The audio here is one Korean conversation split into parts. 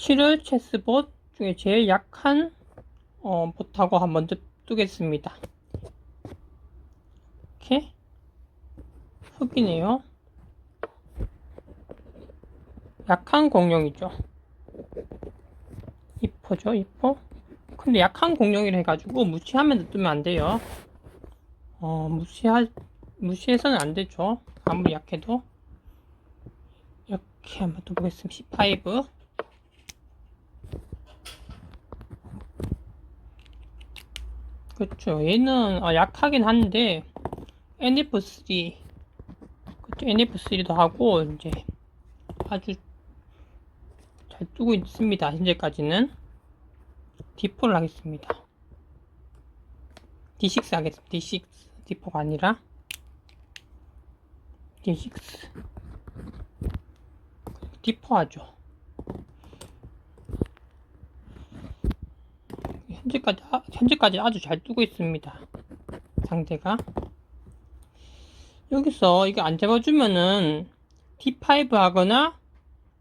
7월 체스봇 중에 제일 약한 어, 봇하고 한 먼저 뜨겠습니다. 이렇게 흑이네요. 약한 공룡이죠. 이뻐죠, 이뻐? 근데 약한 공룡이라 해가지고 무시하면 뜨면 안 돼요. 어, 무시하, 무시해서는 안 되죠. 아무리 약해도. 이렇게 한번 또 보겠습니다. 15. 그렇죠. 얘는 어, 약하긴 한데 NF3 그렇죠. NF3도 하고 이제 아주 잘 뜨고 있습니다. 현재까지는 D4를 하겠습니다. D6 하겠습니다. D6 D4가 아니라 D6 D4 하죠. 현재까지 아- 현재까지 아주 잘 뜨고 있습니다. 상대가 여기서 이거 안 잡아주면은 D5 하거나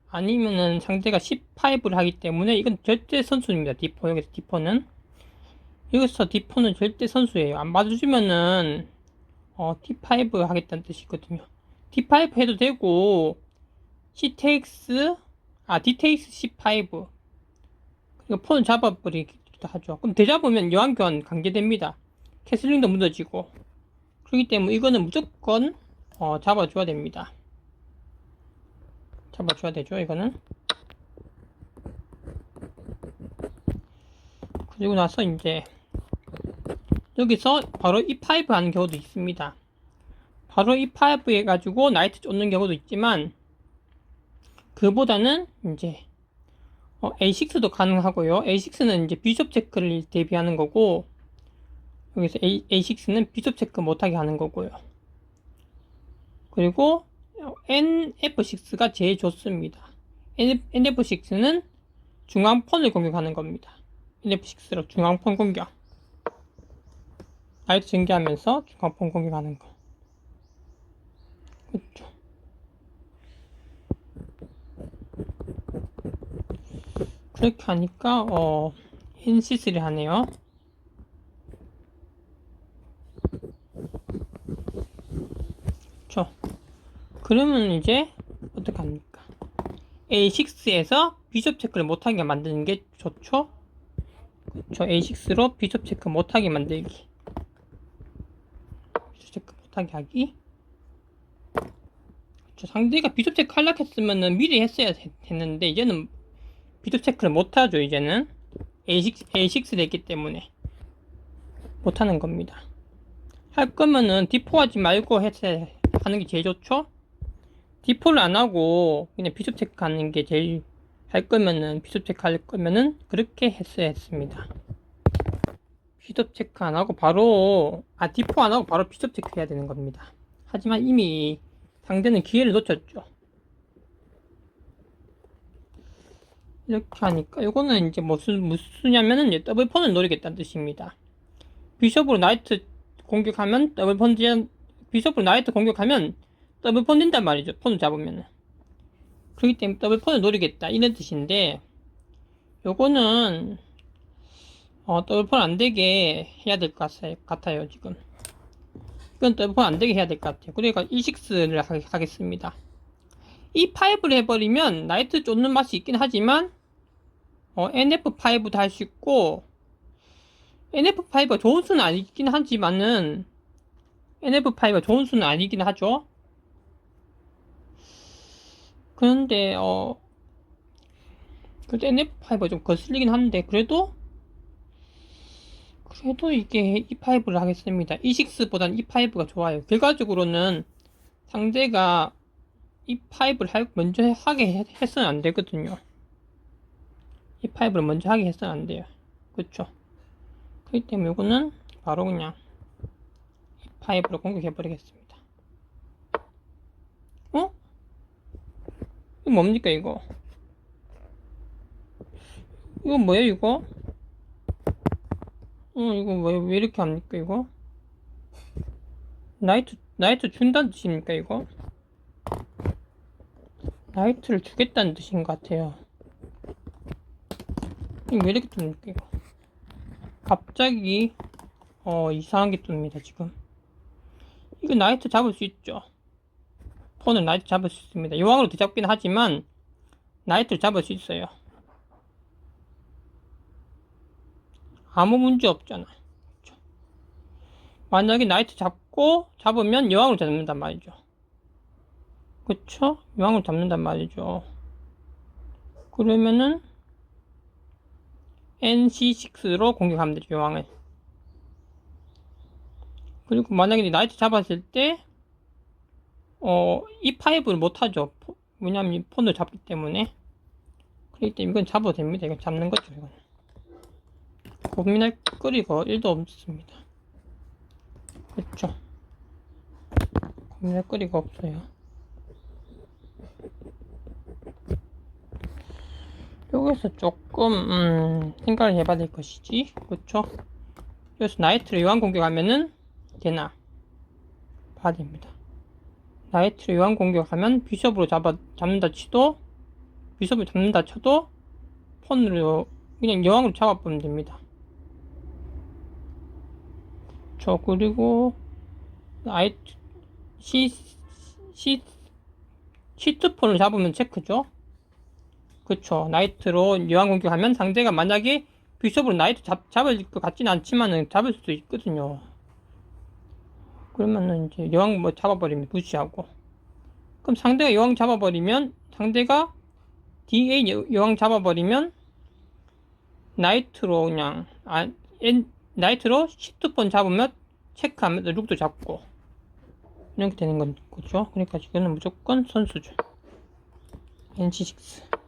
아니면은 상대가 15를 하기 때문에 이건 절대 선수입니다. D4 여기서 D4는 여기서 D4는 절대 선수예요. 안 맞아주면은 어, D5 하겠다는 뜻이거든요. D5 해도 되고 C takes 아 D takes C5 그리고 폰을 잡아버리기 도 하죠. 그럼 대잡으면 여왕교환 강제됩니다. 캐슬링도 무너지고 그렇기 때문에 이거는 무조건 어, 잡아줘야 됩니다. 잡아줘야 되죠 이거는 그리고 나서 이제 여기서 바로 E5 하는 경우도 있습니다. 바로 E5 해가지고 나이트 쫓는 경우도 있지만 그보다는 이제 어, A6도 가능하고요. A6는 이제 비숍 체크를 대비하는 거고 여기서 A, A6는 비숍 체크 못하게 하는 거고요. 그리고 NF6가 제일 좋습니다. NF6는 중앙폰을 공격하는 겁니다. NF6로 중앙폰 공격. 라이트 전개하면서 중앙폰 공격하는 거. 그렇죠. 그렇게 하니까 어 NC3 하네요. 그렇죠. 그러면 이제 어떻게 합니까? A6에서 비숍 체크를 못하게 만드는 게 좋죠? 그렇죠. A6로 비숍 체크 못하게 만들기. 비숍 체크 못하게 하기. 그렇죠. 상대가 비숍 체크 하려고 했으면은 미리 했어야 했는데 이제는 비숍 체크를 못하죠. 이제는 A6 A6 됐기 때문에 못하는 겁니다. 할 거면은 D4 하지 말고 했어야 하는 게 제일 좋죠? 디폴을 안 하고 그냥 비숍 체크 하는 게 제일 할 거면은 비숍 체크 할 거면은 그렇게 했어야 했습니다. 비숍 체크 안 하고 바로 아 디포 안 하고 바로 비숍 체크 해야 되는 겁니다. 하지만 이미 상대는 기회를 놓쳤죠. 이렇게 하니까 이거는 이제 무슨 무슨냐면은 이제 더블 폰을 노리겠다는 뜻입니다. 비숍으로 나이트 공격하면 더블 폰 비숍으로 나이트 공격하면 더블 폰 된단 말이죠. 폰을 잡으면. 그렇기 때문에 더블 폰을 노리겠다. 이런 뜻인데, 요거는, 어, 더블 폰 안 되게 해야 될 것 같아요, 지금. 이건 더블 폰 안 되게 해야 될 것 같아요. 그러니까 E6를 하겠습니다. E5를 해버리면 나이트 쫓는 맛이 있긴 하지만, 어, NF5도 할 수 있고, NF5가 좋은 수는 아니긴 하지만은, NF5가 좋은 수는 아니긴 하죠. 그런데 어 그래도 NF5가 좀 거슬리긴 한데 그래도 그래도 이게 E5를 하겠습니다. E6보단 E5가 좋아요. 결과적으로는 상대가 E5를 할, 먼저 하게 했으면 안 되거든요. E5를 먼저 하게 했으면 안 돼요. 그쵸? 그렇기 때문에 이거는 바로 그냥 E5로 공격해 버리겠습니다. 어? 이거 뭡니까 이거? 이거 뭐야 이거? 어 이거 왜, 왜 이렇게 합니까 이거? 나이트 나이트 준다는 뜻입니까 이거? 나이트를 주겠다는 뜻인 것 같아요. 이거 왜 이렇게 뜹니까 갑자기 어 이상한 게 뜹니다 지금. 이거 나이트 잡을 수 있죠? 폰을 나이트 잡을 수 있습니다. 여왕으로 되잡긴 하지만 나이트를 잡을 수 있어요. 아무 문제 없잖아. 그쵸? 만약에 나이트 잡고 잡으면 여왕으로 잡는단 말이죠. 그쵸? 여왕으로 잡는단 말이죠. 그러면은 NC6로 공격하면 되죠, 여왕을. 그리고 만약에 나이트 잡았을 때, 어, E5를 못하죠. 포- 왜냐면 이 폰을 잡기 때문에. 그렇기 때문에 이건 잡아도 됩니다. 이건 잡는 거죠, 이건. 고민할 거리가 1도 없습니다. 그렇죠. 고민할 거리가 없어요. 여기서 조금 음, 생각을 해봐야 될 것이지. 그쵸? 그래서 나이트를 요한 공격하면은 되나? 됩니다. 나이트를 요한 공격하면 비숍으로 잡아, 잡는다 치도 비숍을 잡는다 쳐도 폰으로 그냥 여왕으로 잡아보면 됩니다. 저 그리고 아이 시, 시, 시트폰을 잡으면 체크죠 그쵸. 나이트로 여왕 공격하면 상대가 만약에 비숍으로 나이트 잡, 잡을 것 같지는 않지만은 잡을 수도 있거든요. 그러면은 이제 여왕 뭐 잡아버리면 무시하고. 그럼 상대가 여왕 잡아버리면 상대가 DA 여- 여왕 잡아버리면 나이트로 그냥 아, 엔, 나이트로 시트폰 잡으면 체크하면 룩도 잡고 이렇게 되는 건 거죠. 그러니까 지금은 무조건 선수죠. NC6.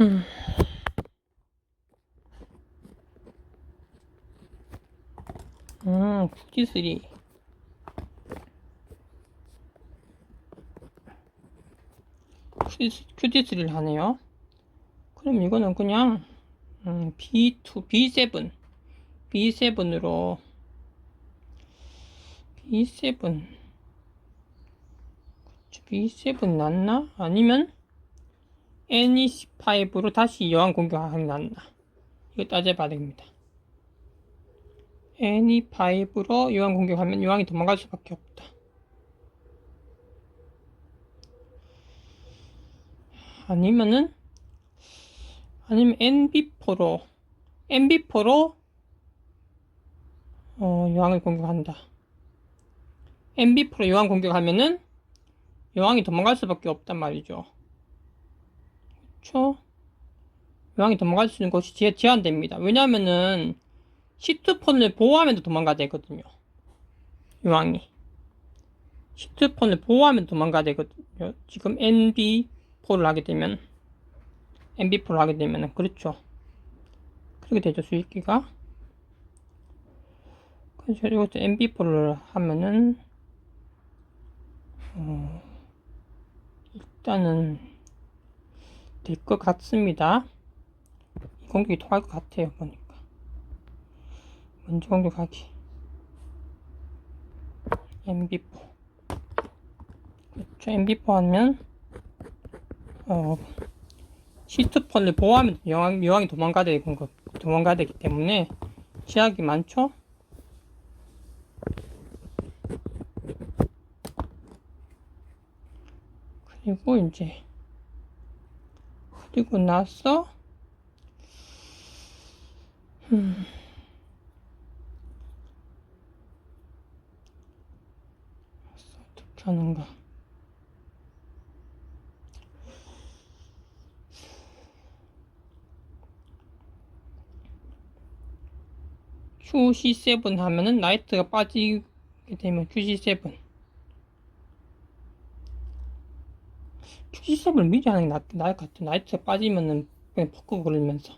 음. 음, QT3. QT3를 하네요. 그럼 이거는 그냥, 음, B2, B7. B7으로, B7. B7 낫나? 아니면, NEC5로 다시 여왕 공격하는 낫나? 이거 따져봐야 됩니다. NE5로 여왕 공격하면 여왕이 도망갈 수밖에 없다. 아니면은 아니면 NB4로 NB4로 어, 여왕을 공격한다. NB4로 여왕 공격하면은 여왕이 도망갈 수밖에 없단 말이죠. 그쵸? 여왕이 도망갈 수 있는 것이 제, 제한됩니다. 왜냐면은 시트폰을 보호하면 도망가야 되거든요. 여왕이. 시트폰을 보호하면 도망가야 되거든요. 지금 NB4를 하게 되면 NB4를 하게 되면은 그렇죠. 그렇게 되죠. 수익기가. 그래서 이것도 NB4를 하면은 어, 일단은 될 것 같습니다. 이 공격이 통할 것 같아요. 보니까. 먼저 공격하기. MB4. 그렇죠. MB4 하면, 어, 시트폰을 보호하면 여왕, 여왕이 도망가야 되는 거, 도망가야 되기 때문에 제약이 많죠? 그리고 이제, 그리고 나서, 음, 어떻게 하는가. QC7 하면은 나이트가 빠지게 되면 QC7 QC7을 미리 하는 게 나, 나을 것 같아. 나이트가 빠지면은 그냥 포크 걸리면서.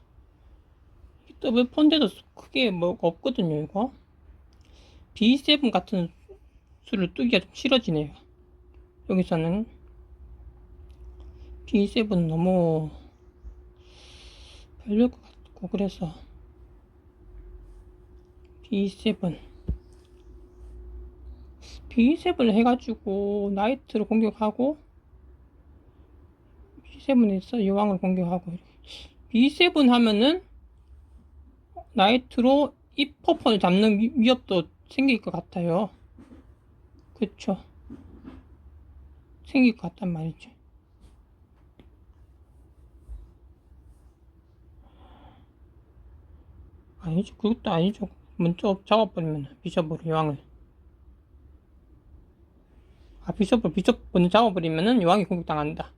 더블 폰데도 크게 뭐가 없거든요 이거. B7 같은 수를 뜨기가 좀 싫어지네요. 여기서는 B7 너무 별로일 것 같고 그래서 B7 B7을 해가지고 나이트로 공격하고 B7에서 여왕을 공격하고 B7 하면은 나이트로 이 퍼폰을 잡는 위- 위협도 생길 것 같아요. 그쵸? 생길 것 같단 말이죠. 아니죠. 그것도 아니죠. 먼저 잡아버리면 비숍으로 여왕을. 아 비숍을 비숍 먼저 잡아버리면은 여왕이 공격당한다.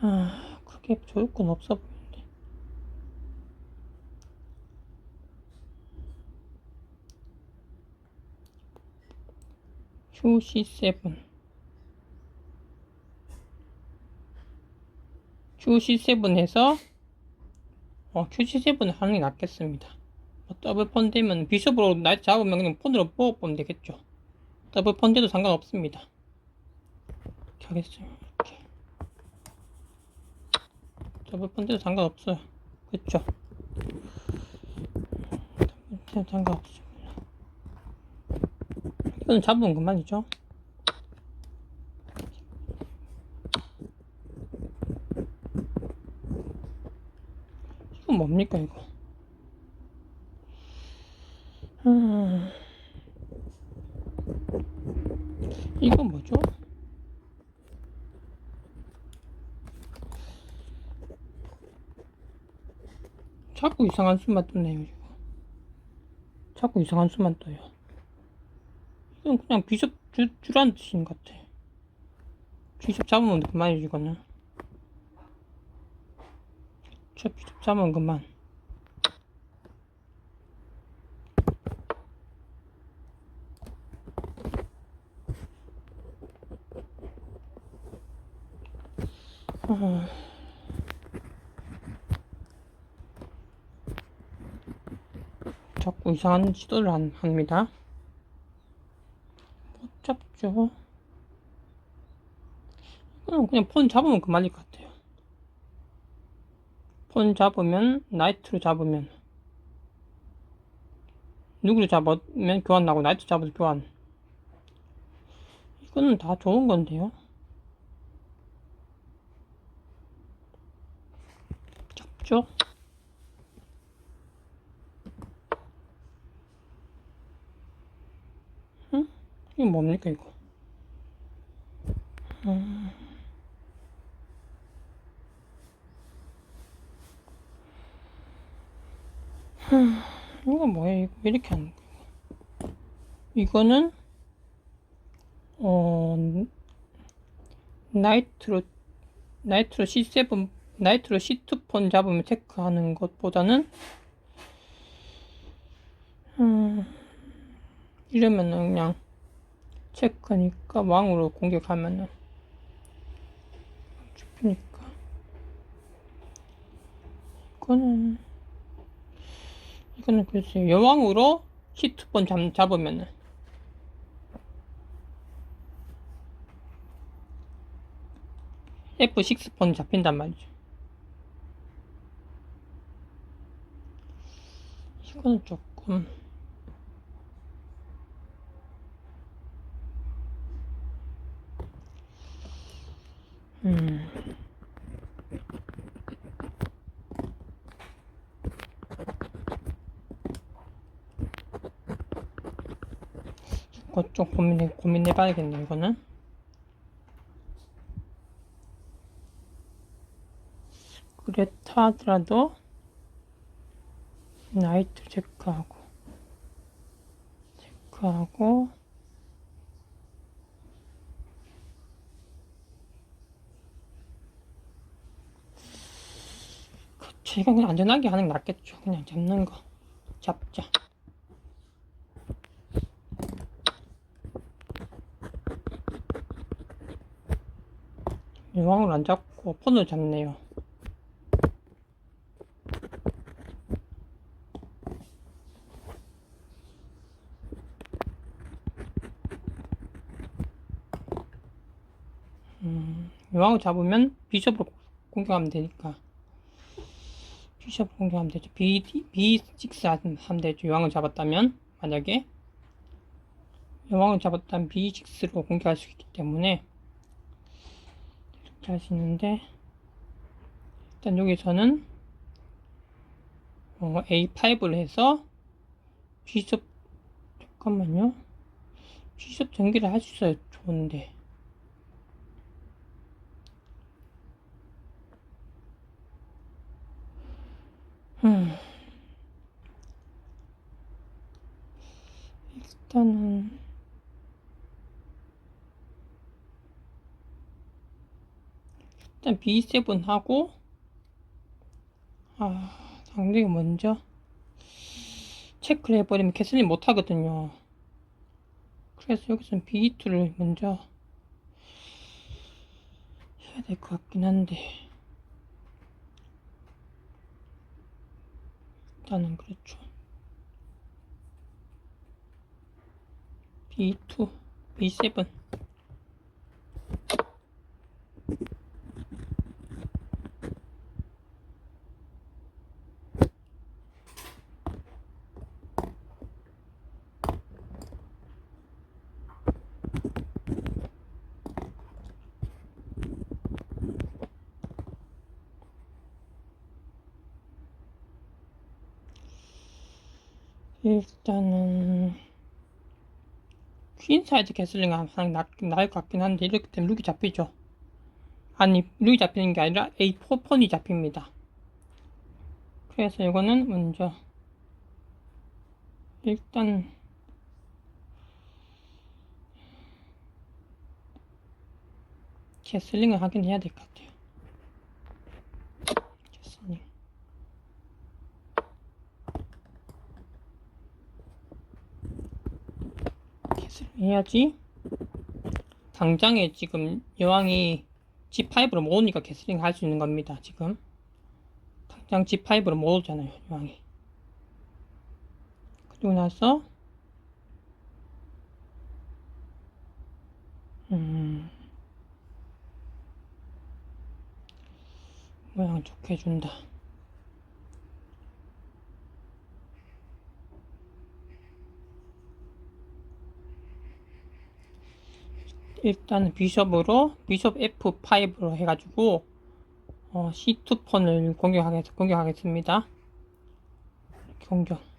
아 그게 좋을 건 없어 보이는데. QC7 QC7 해서 어, QC7 하는 게 낫겠습니다. 뭐 더블 펀드면 비숍으로 나이트 잡으면 그냥 폰으로 뽑아보면 되겠죠. 더블 펀드도 상관없습니다. 이렇게 하겠습니다. 이렇게. 더블 펀드도 상관없어요. 그쵸? 더블 펀드 상관없습니다. 이거는 잡으면 그만이죠. 이건 뭡니까 이거? 음... 이건 뭐죠? 자꾸 이상한 수만 이거. 자꾸 이상한 수만 떠요. 이건 그냥 비숍 주, 주라는 뜻인 것 같아. 비숍 잡으면 그만이지 이거는. 저 비숍 잡으면 그만. 아. 자꾸 이상한 시도를 안- 합니다. 못 잡죠. 이거는 그냥 폰 잡으면 그만일 것 같아요. 폰 잡으면, 나이트로 잡으면, 누구를 잡으면 교환 나고, 나이트 잡아도 교환. 이거는 다 좋은 건데요. 잡죠? 응? 이거 뭡니까, 이거? 음. 흠, 이거 뭐야? 이거 왜 이렇게 하는? 이거는, 어, 나이트로, 나이트로 C7, 나이트로 C2폰 잡으면 체크하는 것보다는, 음, 이러면은 그냥 체크니까 왕으로 공격하면은. 죽으니까. 이거는 이거는 글쎄요 여왕으로 C2번 잡, 잡으면은. F6번 잡힌단 말이죠. 이거는 조금 음. 이거 좀 고민해, 고민해봐야겠네, 이거는. 그렇다 하더라도, 나이트 체크하고, 체크하고, 이건 그냥 안전하게 하는 게 낫겠죠. 그냥 잡는 거. 잡자. 여왕을 안 잡고 폰을 잡네요. 음, 여왕을 잡으면 비숍으로 공격하면 되니까. 비숍 공격하면 되죠. B, B6 하면 되죠. 여왕을 잡았다면, 만약에. 여왕을 잡았다면 B6로 공격할 수 있기 때문에, 이렇게 할 수 있는데 일단 여기서는 어, A5를 해서 G숍 잠깐만요 G숍 전개를 할 수 있어야 좋은데 음. 일단은 일단 B7 하고 아 상대가 먼저 체크를 해버리면 캐슬링 못하거든요 그래서 여기서는 B2를 먼저 해야 될 것 같긴 한데 일단은 그렇죠 B2 B7 일단은 퀸 사이즈 캐슬링 항상 나, 나을 것 같긴 한데 이렇게 되면 룩이 잡히죠. 아니 룩이 잡히는 게 아니라 A4 폰이 잡힙니다. 그래서 이거는 먼저 일단 캐슬링을 하긴 해야 될 것 같아요 캐슬링 캐슬링 해야지. 당장에 지금 여왕이 G5로 모으니까 캐슬링 할 수 있는 겁니다 지금. 당장 G5로 모으잖아요 여왕이. 그리고 나서 음 모양 좋게 해준다 일단은 비숍으로 비숍 F5로 해가지고 어, C2 폰을 공격하겠, 공격하겠습니다. 공격.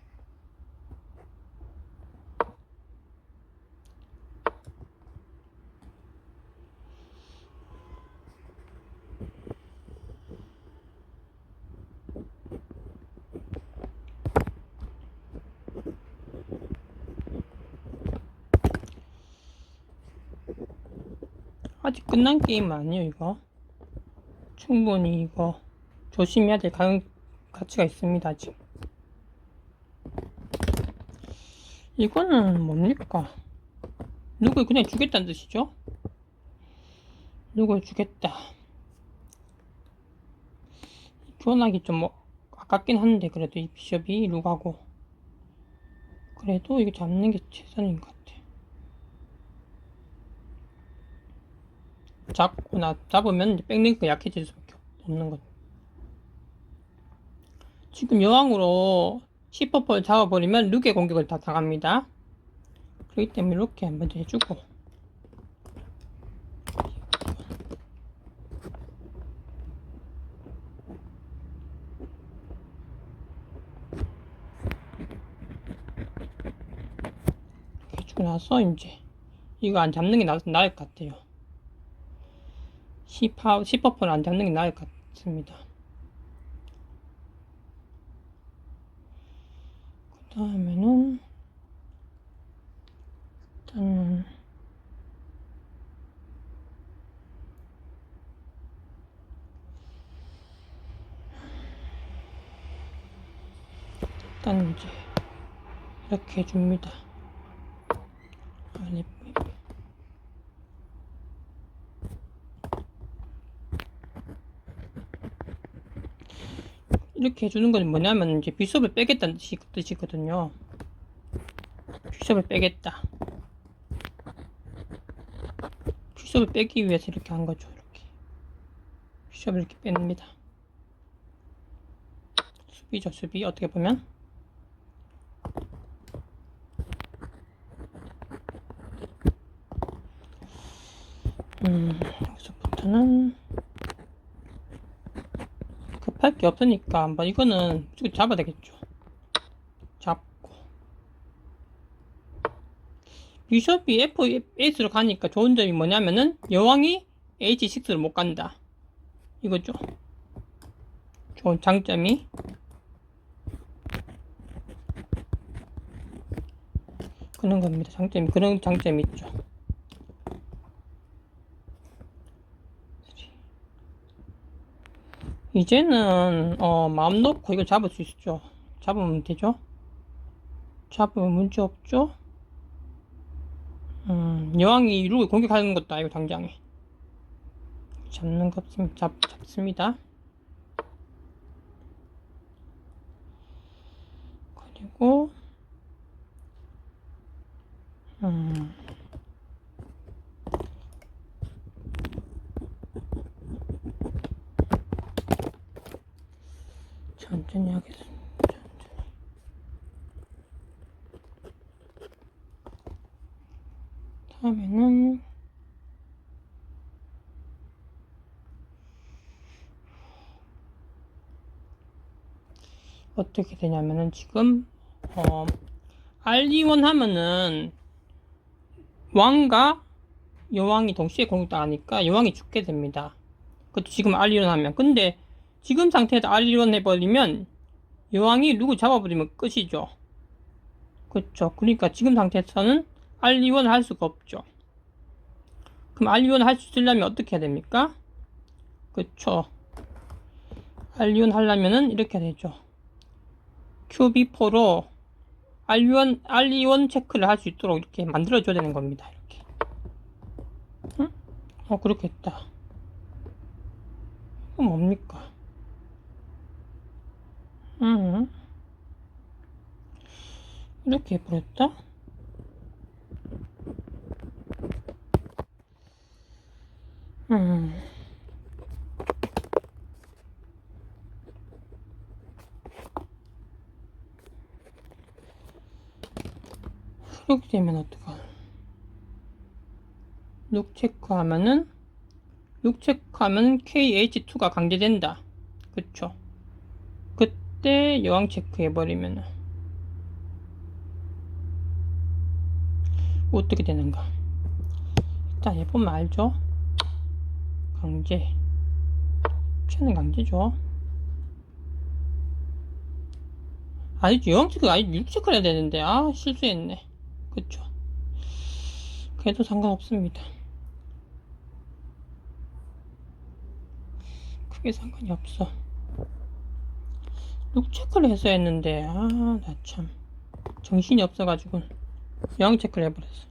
아직 끝난 게임 아니에요 이거? 충분히 이거 조심해야 될 가, 가치가 있습니다 아직 이거는 뭡니까? 누굴 그냥 주겠다는 뜻이죠? 누굴 주겠다. 교환하기 좀 뭐 아깝긴 한데 그래도 이 비숍이 룩하고 그래도 이거 잡는 게 최선인 것 같아 잡고 나 잡으면 백링크 약해질 수밖에 없는 거죠. 지금 여왕으로 시퍼퍼를 잡아버리면 룩의 공격을 다 당합니다. 그렇기 때문에 이렇게 먼저 해주고 해주고 나서 이제 이거 안 잡는 게 나, 나을 것 같아요. 시파, 시퍼프를 안 잡는 게 나을 것 같습니다. 그 다음에는, 일단은, 일단 이제, 이렇게 해줍니다. 아니, 이렇게 해주는 건 뭐냐면 이제 비숍을 빼겠다는 뜻이, 뜻이거든요. 비숍을 빼겠다. 비숍을 빼기 위해서 이렇게 한 거죠. 이렇게 비숍을 이렇게 뺍니다. 수비죠, 수비. 어떻게 보면 음, 여기서부터는 답할 게 없으니까 한번 이거는 무조건 잡아야 되겠죠. 잡고 비숍이 F8으로 가니까 좋은 점이 뭐냐면은 여왕이 H6로 못 간다. 이거죠. 좋은 장점이 그런 겁니다. 장점이 그런 장점이 있죠. 이제는 어, 마음 놓고 이걸 잡을 수 있죠. 잡으면 되죠. 잡으면 문제 없죠. 음, 여왕이 룩을 공격하는 것도 아니고 당장에 잡는 것 잡, 잡습니다. 그리고 음, 천천히 하겠습니다. 천천히. 다음에는 어떻게 되냐면은 지금 어 R2원 하면은 왕과 여왕이 동시에 공격당하니까 여왕이 죽게 됩니다. 그것도 지금 R2원 하면 근데 지금 상태에서 R1 해버리면 여왕이 누구 잡아버리면 끝이죠. 그렇죠. 그러니까 지금 상태에서는 R2를 할 수가 없죠. 그럼 R2를 할수 있으려면 어떻게 해야 됩니까? 그렇죠. R2 하려면은 이렇게 되죠. QB4로 R1, R2 체크를 할 수 있도록 이렇게 만들어줘야 되는 겁니다. 이렇게. 응? 어, 그렇게 했다. 이거 뭡니까? 음. 이렇게 해버렸다? 음. 이렇게 되면 어떡하? 룩 체크하면은 룩 체크하면 KH2가 강제된다. 그쵸? 그때 여왕 체크 해버리면 어떻게 되는가? 일단 해보면 알죠? 강제. 쟤는 강제죠. 아니지, 여왕 체크, 아니, 룩 체크를 해야 되는데, 아, 실수했네. 그쵸? 그래도 상관없습니다. 크게 상관이 없어. 룩 체크를 했어야 했는데, 아, 나 참. 정신이 없어가지고, 여왕 체크를 해버렸어.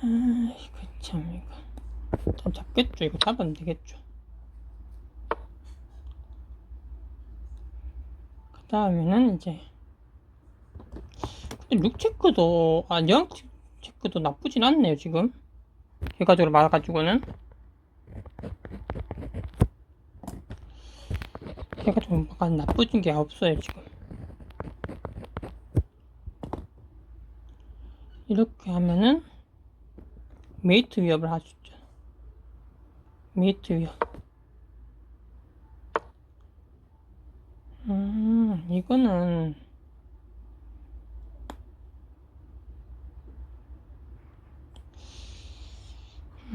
아, 이거 참, 이거. 참 잡겠죠? 이거 잡으면 되겠죠? 그 다음에는 이제, 근데 룩 체크도, 아, 여왕 체크도 나쁘진 않네요, 지금. 결과적으로 말해가지고는. 결과적으로 뭐가 나쁘진 게 없어요, 지금. 이렇게 하면은, 메이트 위협을 할 수 있죠. 메이트 위협. 음, 이거는,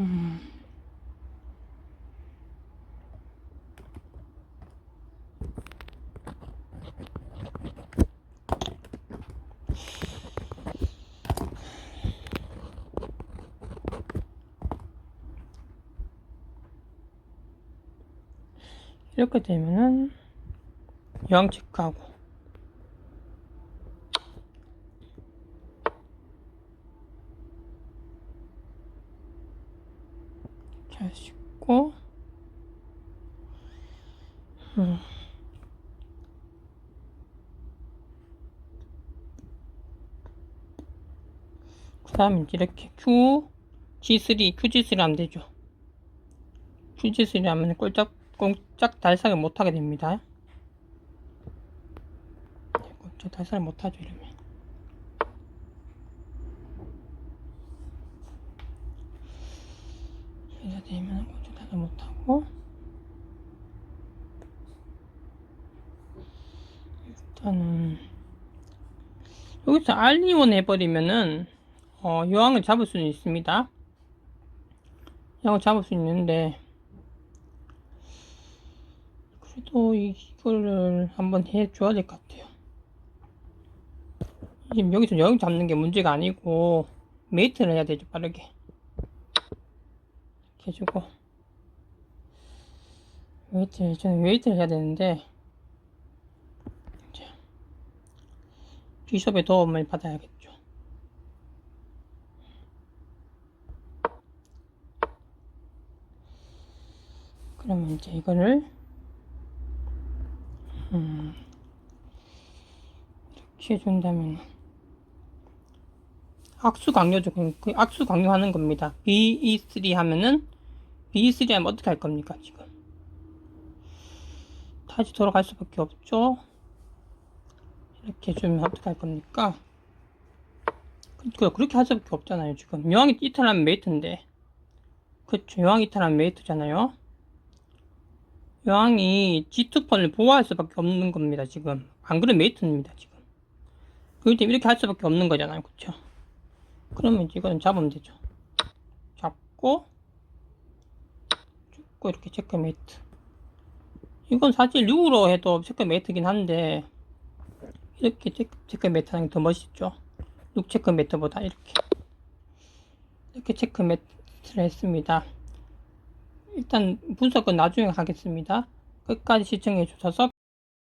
음, 이렇게 되면은, 체크하고, 이렇게 Q G3 QG3 하면 되죠. QG3 하면 꼴짝 꼴짝 달싹을 못하게 됩니다. 꼴짝 달싹을 못하죠 이러면. 여기서 되면 꼴짝 달삭 못하고. 일단은 여기서 알리온 해버리면은 어, 여왕을 잡을 수는 있습니다. 여왕을 잡을 수 있는데 그래도 이거를 한번 해줘야 될 것 같아요. 지금 여기서 여왕 잡는 게 문제가 아니고 메이트를 해야 되죠 빠르게 이렇게 해주고 웨이트를 저는 웨이트를 해야 되는데 이제 비숍의 도움을 받아야겠죠. 그러면 이제 이거를 음, 이렇게 해준다면 악수 강요죠. 그 악수 강요하는 겁니다. BE3 하면은 BE3 하면 어떻게 할 겁니까 지금? 다시 돌아갈 수밖에 없죠. 이렇게 해주면 어떻게 할 겁니까? 그 그렇게 할 수밖에 없잖아요. 지금 여왕이 이탈하면 메이트인데, 그렇죠. 여왕이 이탈하면 메이트잖아요. 여왕이 G2펀을 보호할 수밖에 없는 겁니다. 지금 안 그러면 메이트입니다. 지금. 그렇기 때문에 이렇게 할 수밖에 없는 거잖아요. 그렇죠? 그러면 이거는 잡으면 되죠. 잡고 잡고 이렇게 체크 메이트. 이건 사실 6으로 해도 체크 메이트긴 한데 이렇게 체크, 체크 메이트 하는 게 더 멋있죠. 6 체크 메이트보다 이렇게 이렇게 체크 메이트를 했습니다. 일단 분석은 나중에 하겠습니다. 끝까지 시청해 주셔서